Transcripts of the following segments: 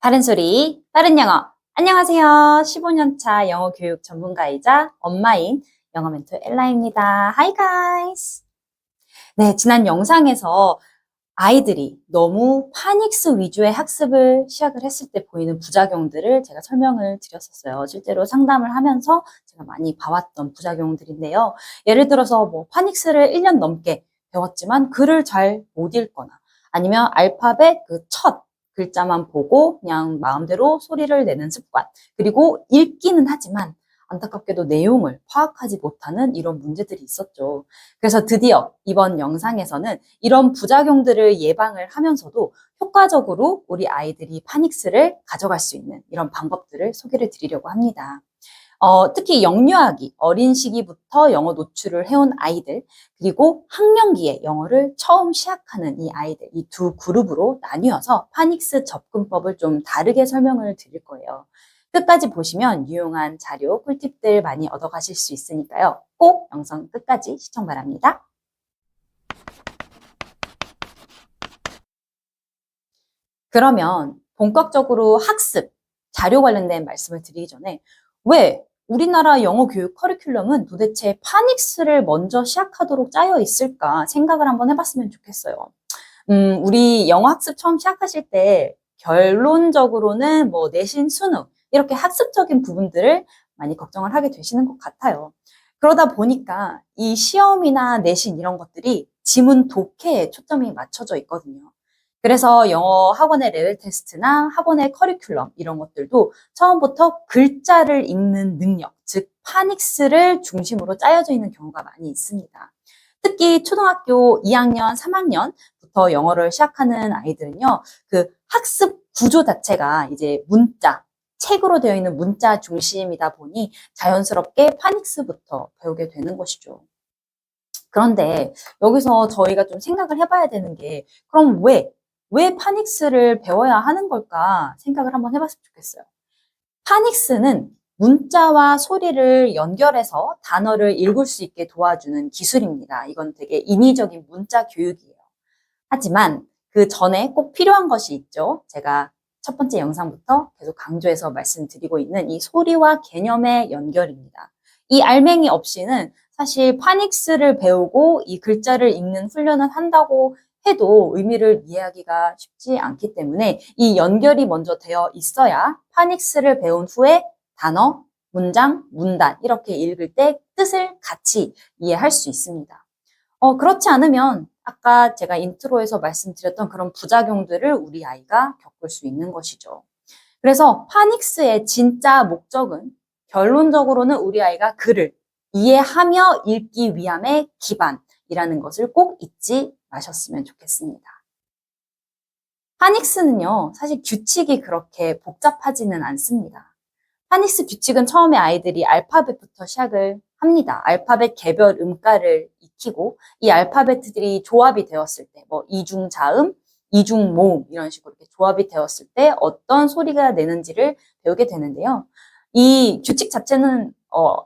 바른 소리, 빠른 영어. 안녕하세요. 15년차 영어 교육 전문가이자 엄마인 영어 멘토 엘라입니다. Hi guys. 네, 지난 영상에서 아이들이 너무 파닉스 위주의 학습을 시작을 했을 때 보이는 부작용들을 제가 설명을 드렸었어요. 실제로 상담을 하면서 제가 많이 봐왔던 부작용들인데요. 예를 들어서 뭐 파닉스를 1년 넘게 배웠지만 글을 잘 못 읽거나 아니면 알파벳 그첫 글자만 보고 그냥 마음대로 소리를 내는 습관. 그리고 읽기는 하지만 안타깝게도 내용을 파악하지 못하는 이런 문제들이 있었죠. 그래서 드디어 이번 영상에서는 이런 부작용들을 예방을 하면서도 효과적으로 우리 아이들이 파닉스를 가져갈 수 있는 이런 방법들을 소개를 드리려고 합니다. 어, 특히 영유아기, 어린 시기부터 영어 노출을 해온 아이들, 그리고 학령기에 영어를 처음 시작하는 이 아이들, 이 두 그룹으로 나뉘어서 파닉스 접근법을 좀 다르게 설명을 드릴 거예요. 끝까지 보시면 유용한 자료, 꿀팁들 많이 얻어가실 수 있으니까요. 꼭 영상 끝까지 시청 바랍니다. 그러면 본격적으로 학습, 자료 관련된 말씀을 드리기 전에 왜 우리나라 영어 교육 커리큘럼은 도대체 파닉스를 먼저 시작하도록 짜여 있을까 생각을 한번 해봤으면 좋겠어요. 음, 우리 영어 학습 처음 시작하실 때 결론적으로는 뭐 내신 수능 이렇게 학습적인 부분들을 많이 걱정을 하게 되시는 것 같아요. 그러다 보니까 이 시험이나 내신 이런 것들이 지문 독해에 초점이 맞춰져 있거든요. 그래서 영어 학원의 레벨 테스트나 학원의 커리큘럼 이런 것들도 처음부터 글자를 읽는 능력, 즉 파닉스를 중심으로 짜여져 있는 경우가 많이 있습니다. 특히 초등학교 2학년, 3학년부터 영어를 시작하는 아이들은요, 그 학습 구조 자체가 이제 문자, 책으로 되어 있는 문자 중심이다 보니 자연스럽게 파닉스부터 배우게 되는 것이죠. 그런데 여기서 저희가 좀 생각을 해봐야 되는 게, 그럼 왜, 왜 파닉스를 배워야 하는 걸까 생각을 한번 해봤으면 좋겠어요. 파닉스는 문자와 소리를 연결해서 단어를 읽을 수 있게 도와주는 기술입니다. 이건 되게 인위적인 문자 교육이에요. 하지만 그 전에 꼭 필요한 것이 있죠. 제가 첫 번째 영상부터 계속 강조해서 말씀드리고 있는 이 소리와 개념의 연결입니다. 이 알맹이 없이는 사실 파닉스를 배우고 이 글자를 읽는 훈련을 한다고 해도 의미를 이해하기가 쉽지 않기 때문에 이 연결이 먼저 되어 있어야 파닉스를 배운 후에 단어, 문장, 문단 이렇게 읽을 때 뜻을 같이 이해할 수 있습니다. 어, 그렇지 않으면 아까 제가 인트로에서 말씀드렸던 그런 부작용들을 우리 아이가 겪을 수 있는 것이죠. 그래서 파닉스의 진짜 목적은 결론적으로는 우리 아이가 글을 이해하며 읽기 위함의 기반이라는 것을 꼭 잊지 마셨으면 좋겠습니다. 파닉스는요, 사실 규칙이 그렇게 복잡하지는 않습니다. 파닉스 규칙은 처음에 아이들이 알파벳부터 시작을 합니다. 알파벳 개별 음가를 익히고 이 알파벳들이 조합이 되었을 때, 뭐 이중자음, 이중모음 이런 식으로 조합이 되었을 때 어떤 소리가 내는지를 배우게 되는데요. 이 규칙 자체는 어,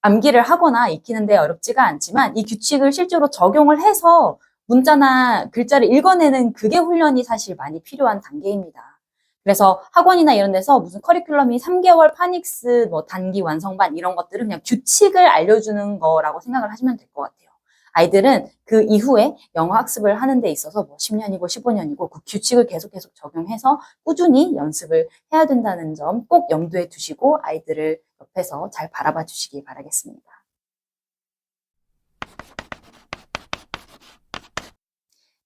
암기를 하거나 익히는데 어렵지가 않지만 이 규칙을 실제로 적용을 해서 문자나 글자를 읽어내는 그게 훈련이 사실 많이 필요한 단계입니다. 그래서 학원이나 이런 데서 무슨 커리큘럼이 3개월 파닉스, 뭐 단기 완성반 이런 것들은 그냥 규칙을 알려주는 거라고 생각을 하시면 될 것 같아요. 아이들은 그 이후에 영어 학습을 하는 데 있어서 뭐 10년이고 15년이고 그 규칙을 계속 계속 적용해서 꾸준히 연습을 해야 된다는 점 꼭 염두에 두시고 아이들을 옆에서 잘 바라봐 주시기 바라겠습니다.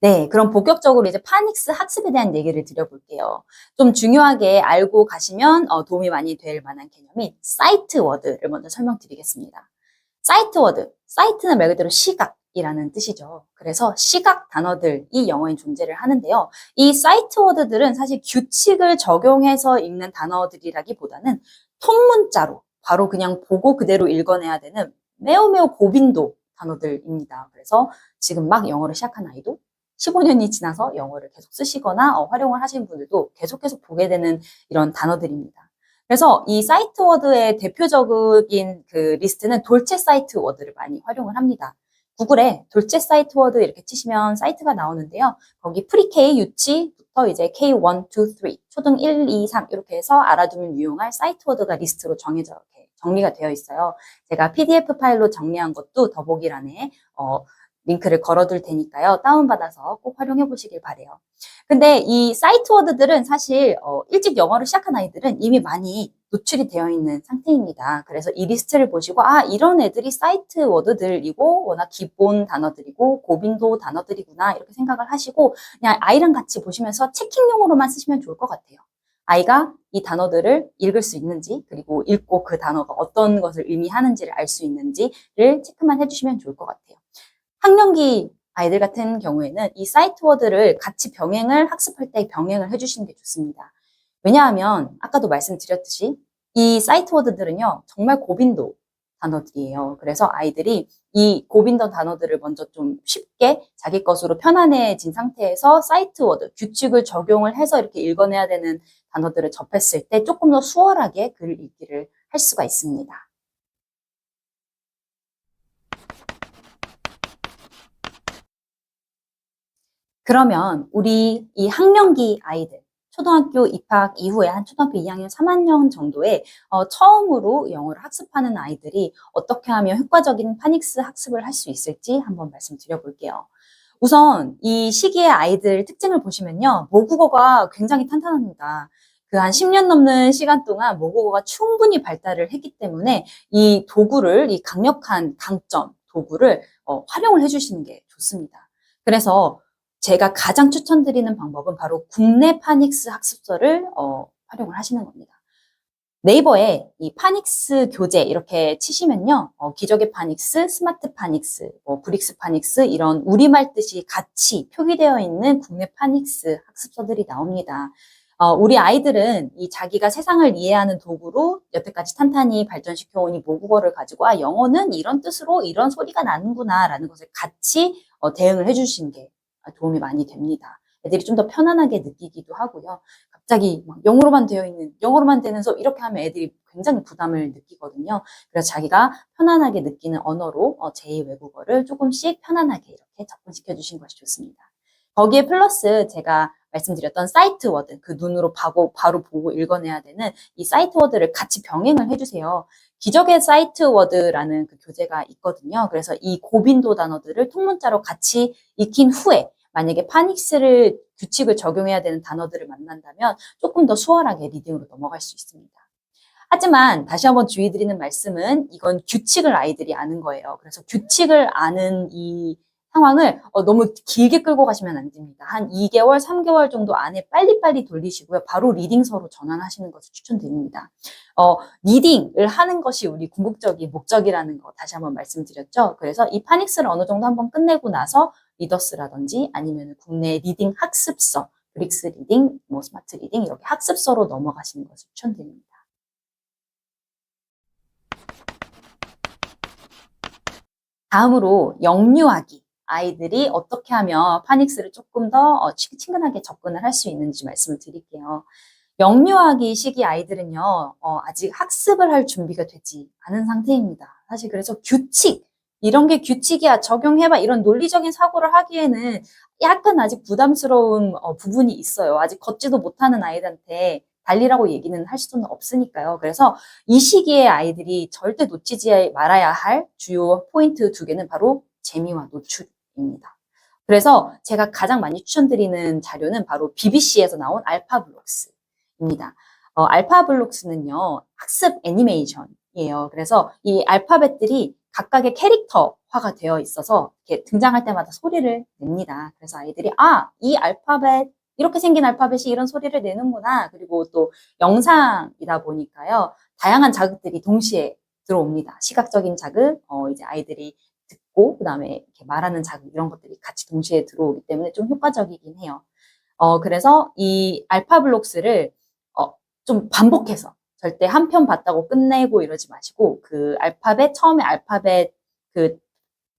네, 그럼 본격적으로 이제 파닉스 학습에 대한 얘기를 드려볼게요. 좀 중요하게 알고 가시면 어, 도움이 많이 될 만한 개념이 사이트 워드를 먼저 설명드리겠습니다. 사이트 워드, 사이트는 말 그대로 시각 이라는 뜻이죠. 그래서 시각 단어들이 영어에 존재를 하는데요. 이 사이트 워드들은 사실 규칙을 적용해서 읽는 단어들이라기보다는 통문자로 바로 그냥 보고 그대로 읽어내야 되는 매우 매우 고빈도 단어들입니다. 그래서 지금 막 영어를 시작한 아이도 15년이 지나서 영어를 계속 쓰시거나 어, 활용을 하시는 분들도 계속 계속 보게 되는 이런 단어들입니다. 그래서 이 사이트 워드의 대표적인 그 리스트는 돌체 사이트 워드를 많이 활용을 합니다. 구글에 돌체 사이트 워드 이렇게 치시면 사이트가 나오는데요. 거기 프리K 유치부터 이제 K1, 2, 3, 초등 1, 2, 3 이렇게 해서 알아두면 유용할 사이트 워드가 리스트로 정해져 정리가 되어 있어요. 제가 PDF 파일로 정리한 것도 더보기란에 어, 링크를 걸어둘 테니까요. 다운받아서 꼭 활용해 보시길 바래요. 근데 이 사이트 워드들은 사실 어, 일찍 영어를 시작한 아이들은 이미 많이 노출이 되어 있는 상태입니다. 그래서 이 리스트를 보시고 아 이런 애들이 사이트 워드들이고 워낙 기본 단어들이고 고빈도 단어들이구나 이렇게 생각을 하시고 그냥 아이랑 같이 보시면서 체킹용으로만 쓰시면 좋을 것 같아요. 아이가 이 단어들을 읽을 수 있는지 그리고 읽고 그 단어가 어떤 것을 의미하는지를 알 수 있는지를 체크만 해주시면 좋을 것 같아요. 학년기 아이들 같은 경우에는 이 사이트 워드를 같이 병행을 학습할 때 병행을 해주시는 게 좋습니다. 왜냐하면 아까도 말씀드렸듯이 이 사이트 워드들은요 정말 고빈도 단어들이에요. 그래서 아이들이 이 고빈도 단어들을 먼저 좀 쉽게 자기 것으로 편안해진 상태에서 사이트 워드 규칙을 적용을 해서 이렇게 읽어내야 되는 단어들을 접했을 때 조금 더 수월하게 글 읽기를 할 수가 있습니다. 그러면 우리 이 학년기 아이들, 초등학교 입학 이후에 한 초등학교 2학년 3학년 정도에 어, 처음으로 영어를 학습하는 아이들이 어떻게 하면 효과적인 파닉스 학습을 할 수 있을지 한번 말씀드려 볼게요. 우선 이 시기의 아이들 특징을 보시면요. 모국어가 굉장히 탄탄합니다. 그 한 10년 넘는 시간 동안 모국어가 충분히 발달을 했기 때문에 이 도구를, 이 강력한 강점, 도구를 어, 활용을 해주시는 게 좋습니다. 그래서 제가 가장 추천드리는 방법은 바로 국내 파닉스 학습서를 어, 활용을 하시는 겁니다. 네이버에 이 파닉스 교재 이렇게 치시면요. 어, 기적의 파닉스, 스마트 파닉스, 뭐 브릭스 파닉스 이런 우리말 뜻이 같이 표기되어 있는 국내 파닉스 학습서들이 나옵니다. 어, 우리 아이들은 이 자기가 세상을 이해하는 도구로 여태까지 탄탄히 발전시켜 온 이 모국어를 가지고 아 영어는 이런 뜻으로 이런 소리가 나는구나라는 것을 같이 어, 대응을 해주시는 게 도움이 많이 됩니다. 애들이 좀 더 편안하게 느끼기도 하고요. 갑자기 막 영어로만 되어 있는, 영어로만 되는 수업 이렇게 하면 애들이 굉장히 부담을 느끼거든요. 그래서 자기가 편안하게 느끼는 언어로 어, 제2 외국어를 조금씩 편안하게 이렇게 접근시켜 주신 것이 좋습니다. 거기에 플러스 제가 말씀드렸던 사이트 워드, 그 눈으로 바고, 바로 보고 읽어내야 되는 이 사이트 워드를 같이 병행을 해주세요. 기적의 사이트 워드라는 그 교재가 있거든요. 그래서 이 고빈도 단어들을 통문자로 같이 익힌 후에 만약에 파닉스를 규칙을 적용해야 되는 단어들을 만난다면 조금 더 수월하게 리딩으로 넘어갈 수 있습니다. 하지만 다시 한번 주의 드리는 말씀은 이건 규칙을 아이들이 아는 거예요. 그래서 규칙을 아는 이 상황을 어, 너무 길게 끌고 가시면 안 됩니다. 한 2개월, 3개월 정도 안에 빨리빨리 돌리시고요. 바로 리딩서로 전환하시는 것을 추천드립니다. 어, 리딩을 하는 것이 우리 궁극적인 목적이라는 거 다시 한번 말씀드렸죠. 그래서 이 파닉스를 어느 정도 한번 끝내고 나서 리더스라든지 아니면 국내 리딩 학습서, 브릭스 리딩, 뭐 스마트 리딩 이렇게 학습서로 넘어가시는 것을 추천드립니다. 다음으로 영유아기. 아이들이 어떻게 하면 파닉스를 조금 더 어, 친근하게 접근을 할 수 있는지 말씀을 드릴게요. 영유아기 시기 아이들은요, 어, 아직 학습을 할 준비가 되지 않은 상태입니다. 사실 그래서 규칙, 이런 게 규칙이야, 적용해봐, 이런 논리적인 사고를 하기에는 약간 아직 부담스러운 어, 부분이 있어요. 아직 걷지도 못하는 아이들한테 달리라고 얘기는 할 수는 없으니까요. 그래서 이 시기에 아이들이 절대 놓치지 말아야 할 주요 포인트 두 개는 바로 재미와 노출 입니다. 그래서 제가 가장 많이 추천드리는 자료는 바로 BBC에서 나온 알파블록스입니다. 어, 알파블록스는요, 학습 애니메이션이에요. 그래서 이 알파벳들이 각각의 캐릭터화가 되어 있어서 이렇게 등장할 때마다 소리를 냅니다. 그래서 아이들이 아, 이 알파벳 이렇게 생긴 알파벳이 이런 소리를 내는구나. 그리고 또 영상이다 보니까요. 다양한 자극들이 동시에 들어옵니다. 시각적인 자극, 어, 이제 아이들이 듣고, 그 다음에 이렇게 말하는 자극, 이런 것들이 같이 동시에 들어오기 때문에 좀 효과적이긴 해요. 어, 그래서 이 알파 블록스를, 어, 좀 반복해서, 절대 한 편 봤다고 끝내고 이러지 마시고, 그 알파벳, 처음에 알파벳 그,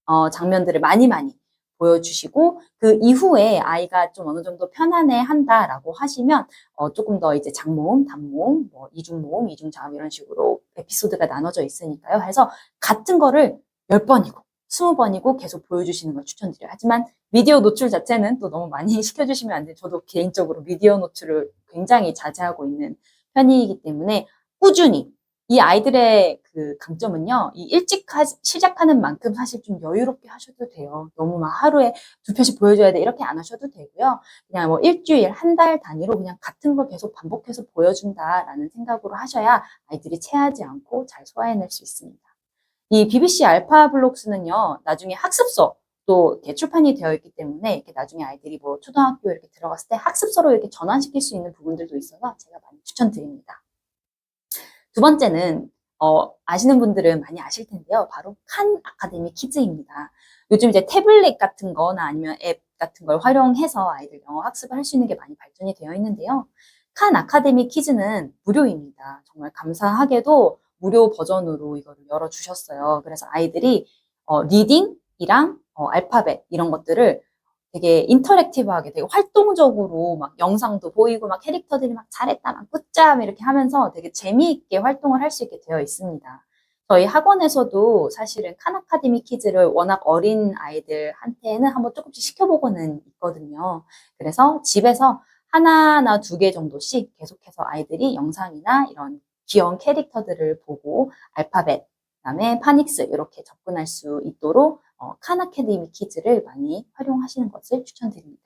어, 장면들을 많이 많이 보여주시고 그 이후에 아이가 좀 어느 정도 편안해 한다라고 하시면 어, 조금 더 이제 장모음, 단모음, 뭐 이중모음, 이중자음 이런 식으로 에피소드가 나눠져 있으니까요. 해서 같은 거를 열 번이고 20번이고 계속 보여주시는 걸 추천드려요. 하지만 미디어 노출 자체는 또 너무 많이 시켜주시면 안 돼요. 저도 개인적으로 미디어 노출을 굉장히 자제하고 있는 편이기 때문에 꾸준히 이 아이들의 그 강점은요, 이 일찍 하- 시작하는 만큼 사실 좀 여유롭게 하셔도 돼요. 너무 막 하루에 두 편씩 보여줘야 돼. 이렇게 안 하셔도 되고요. 그냥 뭐 일주일, 한 달 단위로 그냥 같은 걸 계속 반복해서 보여준다라는 생각으로 하셔야 아이들이 체하지 않고 잘 소화해낼 수 있습니다. 이 BBC 알파 블록스는요, 나중에 학습서 또 출판이 되어 있기 때문에 이렇게 나중에 아이들이 뭐 초등학교 이렇게 들어갔을 때 학습서로 이렇게 전환시킬 수 있는 부분들도 있어서 제가 많이 추천드립니다. 두 번째는 어, 아시는 분들은 많이 아실 텐데요. 바로 칸 아카데미 키즈입니다. 요즘 이제 태블릿 같은 거나 아니면 앱 같은 걸 활용해서 아이들 영어 학습을 할 수 있는 게 많이 발전이 되어 있는데요. 칸 아카데미 키즈는 무료입니다. 정말 감사하게도 무료 버전으로 이거를 열어주셨어요. 그래서 아이들이 어, 리딩이랑 어, 알파벳 이런 것들을 되게 인터랙티브하게 되게 활동적으로 막 영상도 보이고 막 캐릭터들이 막 잘했다 막 굿잡 이렇게 하면서 되게 재미있게 활동을 할 수 있게 되어 있습니다. 저희 학원에서도 사실은 칸 아카데미 키즈를 워낙 어린 아이들한테는 한번 조금씩 시켜보고는 있거든요. 그래서 집에서 하나나 두 개 정도씩 계속해서 아이들이 영상이나 이런 귀여운 캐릭터들을 보고 알파벳, 그다음에 파닉스 이렇게 접근할 수 있도록 어, 칸 아카데미 키즈를 많이 활용하시는 것을 추천드립니다.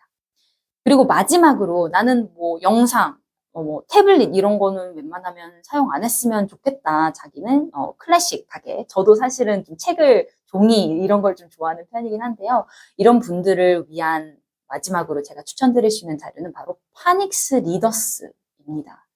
그리고 마지막으로 나는 뭐 영상, 어, 뭐 태블릿 이런 거는 웬만하면 사용 안 했으면 좋겠다. 자기는 어, 클래식하게. 저도 사실은 좀 책을 종이 이런 걸 좀 좋아하는 편이긴 한데요. 이런 분들을 위한 마지막으로 제가 추천드릴 수 있는 자료는 바로 파닉스 리더스입니다.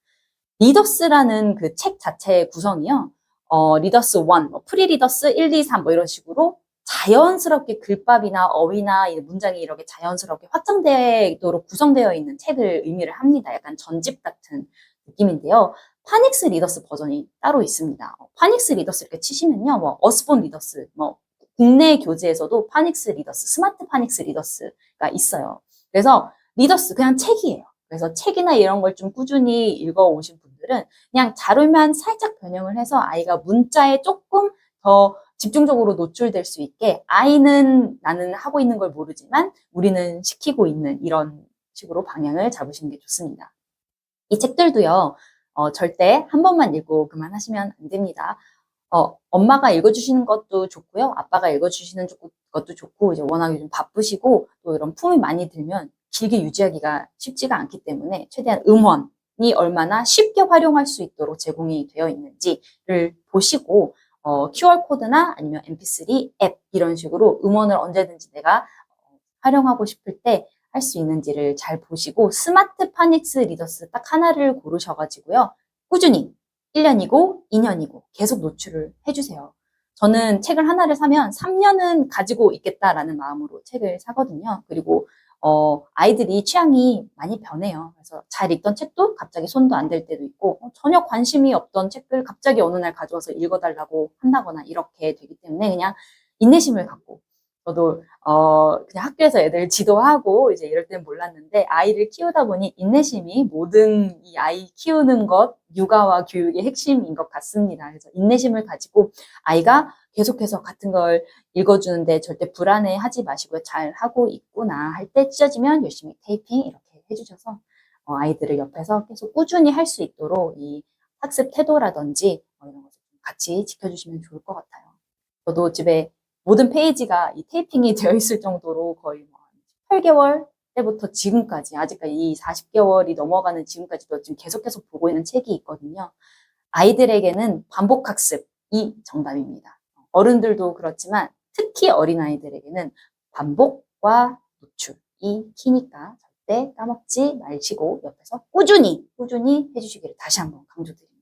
리더스라는 그 책 자체의 구성이요. 어, 리더스 1, 뭐 프리 리더스 1, 2, 3 뭐 이런 식으로 자연스럽게 글밥이나 어휘나 이 문장이 이렇게 자연스럽게 확장되도록 구성되어 있는 책을 의미를 합니다. 약간 전집 같은 느낌인데요. 파닉스 리더스 버전이 따로 있습니다. 어, 파닉스 리더스 이렇게 치시면요. 뭐 어스본 리더스, 뭐 국내 교재에서도 파닉스 리더스, 스마트 파닉스 리더스가 있어요. 그래서 리더스 그냥 책이에요. 그래서 책이나 이런 걸 좀 꾸준히 읽어 오신 분들은 그냥 자료만 살짝 변형을 해서 아이가 문자에 조금 더 집중적으로 노출될 수 있게 아이는 나는 하고 있는 걸 모르지만 우리는 시키고 있는 이런 식으로 방향을 잡으시는 게 좋습니다. 이 책들도요, 어, 절대 한 번만 읽고 그만하시면 안 됩니다. 어, 엄마가 읽어주시는 것도 좋고요. 아빠가 읽어주시는 조- 것도 좋고, 이제 워낙 요즘 바쁘시고, 또 이런 품이 많이 들면 길게 유지하기가 쉽지가 않기 때문에 최대한 음원이 얼마나 쉽게 활용할 수 있도록 제공이 되어 있는지를 보시고, 어, QR코드나 아니면 MP3 앱 이런 식으로 음원을 언제든지 내가 어, 활용하고 싶을 때 할 수 있는지를 잘 보시고 스마트 파닉스 리더스 딱 하나를 고르셔가지고요. 꾸준히 1년이고 2년이고 계속 노출을 해주세요. 저는 책을 하나를 사면 3년은 가지고 있겠다라는 마음으로 책을 사거든요. 그리고 어, 아이들이 취향이 많이 변해요. 그래서 잘 읽던 책도 갑자기 손도 안 댈 때도 있고, 어, 전혀 관심이 없던 책을 갑자기 어느 날 가져와서 읽어달라고 한다거나 이렇게 되기 때문에 그냥 인내심을 갖고, 저도, 어, 그냥 학교에서 애들 지도하고 이제 이럴 땐 몰랐는데, 아이를 키우다 보니 인내심이 모든 이 아이 키우는 것, 육아와 교육의 핵심인 것 같습니다. 그래서 인내심을 가지고 아이가 계속해서 같은 걸 읽어주는데 절대 불안해 하지 마시고요. 잘 하고 있구나 할 때 찢어지면 열심히 테이핑 이렇게 해주셔서 어, 아이들을 옆에서 계속 꾸준히 할 수 있도록 이 학습 태도라든지 어, 이런 것을 좀 같이 지켜주시면 좋을 것 같아요. 저도 집에 모든 페이지가 이 테이핑이 되어 있을 정도로 거의 뭐 8개월 때부터 지금까지 아직까지 이 40개월이 넘어가는 지금까지도 지금 계속 계속 보고 있는 책이 있거든요. 아이들에게는 반복 학습이 정답입니다. 어른들도 그렇지만 특히 어린아이들에게는 반복과 노출이 키니까 절대 까먹지 마시고 옆에서 꾸준히, 꾸준히 해주시기를 다시 한번 강조드립니다.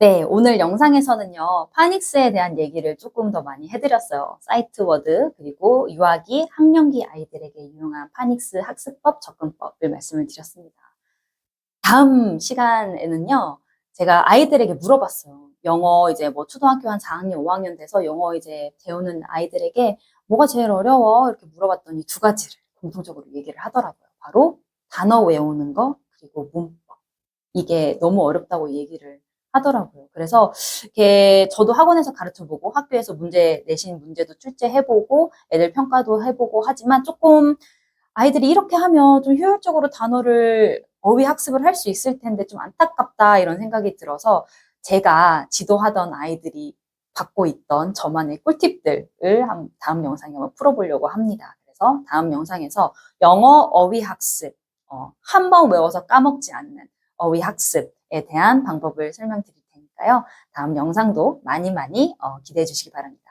네, 오늘 영상에서는요, 파닉스에 대한 얘기를 조금 더 많이 해드렸어요. 사이트 워드, 그리고 유아기, 학령기 아이들에게 유용한 파닉스 학습법, 접근법을 말씀을 드렸습니다. 다음 시간에는요, 제가 아이들에게 물어봤어요. 영어 이제 뭐 초등학교 한 4학년, 5학년 돼서 영어 이제 배우는 아이들에게 뭐가 제일 어려워? 이렇게 물어봤더니 두 가지를 공통적으로 얘기를 하더라고요. 바로 단어 외우는 거, 그리고 문법. 이게 너무 어렵다고 얘기를 하더라고요. 그래서 이렇게 저도 학원에서 가르쳐보고 학교에서 문제 내신 문제도 출제해보고 애들 평가도 해보고 하지만 조금 아이들이 이렇게 하면 좀 효율적으로 단어를 어휘 학습을 할 수 있을 텐데 좀 안타깝다 이런 생각이 들어서 제가 지도하던 아이들이 받고 있던 저만의 꿀팁들을 한- 다음 영상에 한번 풀어보려고 합니다. 그래서 다음 영상에서 영어 어휘 학습, 어, 한 번 외워서 까먹지 않는 어휘 학습에 대한 방법을 설명드릴 테니까요. 다음 영상도 많이 많이 어, 기대해 주시기 바랍니다.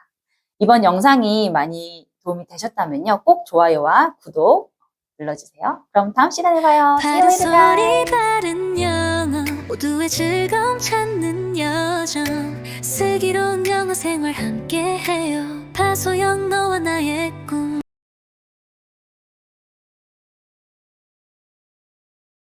이번 영상이 많이 도움이 되셨다면요. 꼭 좋아요와 구독 눌러주세요. 그럼 다음 시간에 봐요. 바른. 소리 바른 영어 모두의 즐거움 찾는 여정 슬기로운 영어 생활 함께해요 파소영 너와 나의 꿈